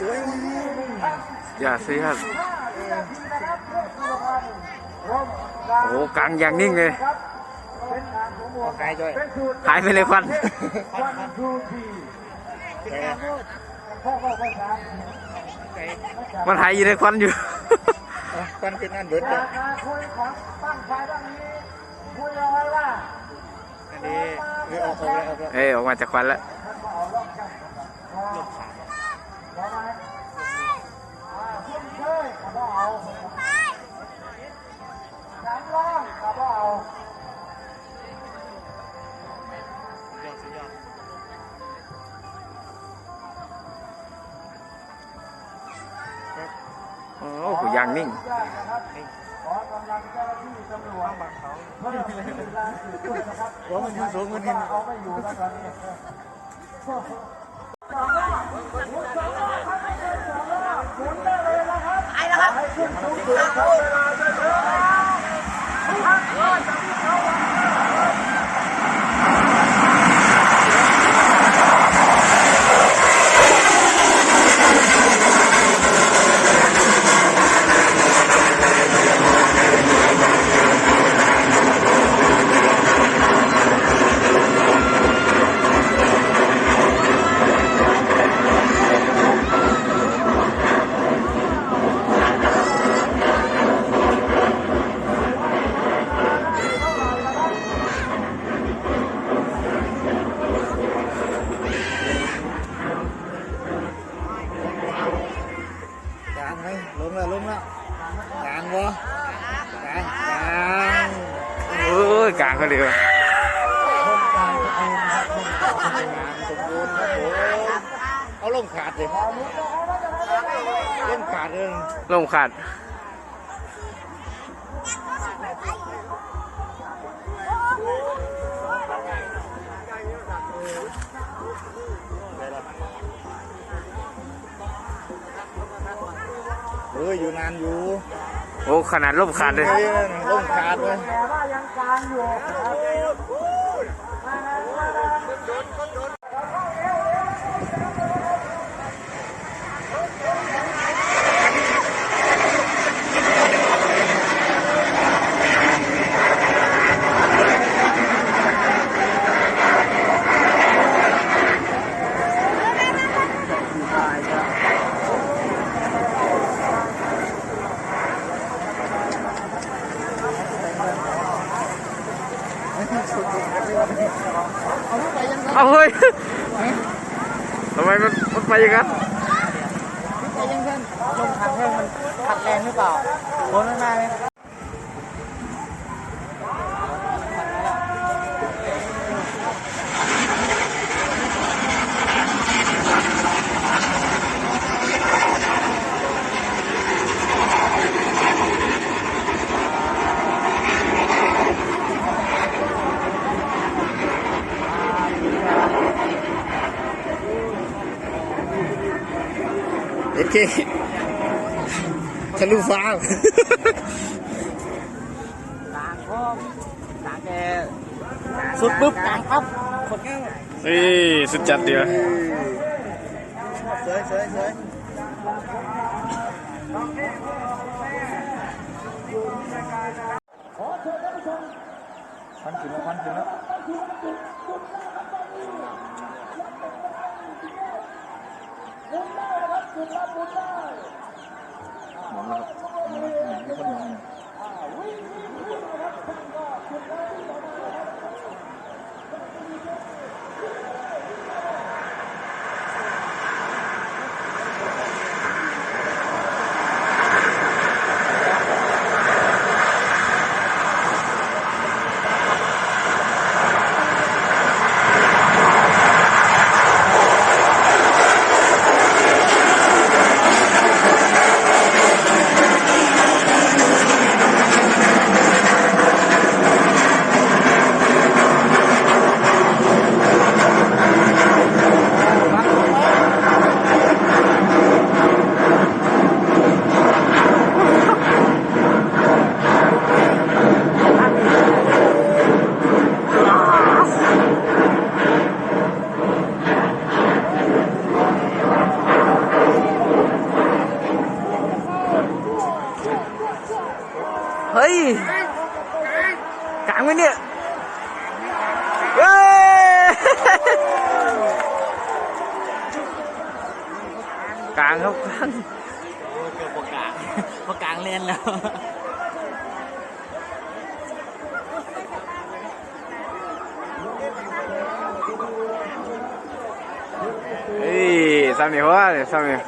สวยงามอย่าสิครับโอ้กลางอย่างนิ่งเลยออกไกลด้วยหายไปเลยควันมันหายอยู่ในควันอยู่ควันเป็นอันเบิดเลยคุยของตั้งไฟด้านนี้คุยเอาไว้ว่าอันนี้เออออกออกเลยออกเลยเอ้ยออกมาจากควันแล้ว อย่างนิ่งขอกำลังเจ้าหน้าที่ตำรวจเพื่อเป็นเวลาสืบสวนนะครับหัวมันอยู่สูงมันหินเอาไม่อยู่แล้วตอนนี้ไอ้นะครับ กลางก็เลยว่ะกลางสมบูรณ์ครับผมเอาลมขาดเลยลมขาดเลยลมขาดเอออยู่นานอยู่ โอ้ขนาดลมขาดเลยเฮ้ยลมขาดเลยแต่ว่ายัง การอยู่ครั เอาเฮ้ยทำไมมันมันไปอย่างนั้นไปยังเพื่นลมทางเพื่อนมันขัดแรงหรือเปล่าโคนมาไหม โอเคทะลุฟ้ากลางพ่อกลางแกสุดปุ๊บกลางปั๊บคนง่ายนี่สุดจัดเดียวสวยสวยสวยควันขึ้นแล้วควันขึ้นแล้ว หมดแล้วครับมีคนมองอยู่ กลางไว้เนี่ยเฮ้ยกลางครับกลางโอ้เกือบประกาศประกาศเล่นแล้วเฮ้ยสามเหนียวว่าเนี่ยสามเหนียว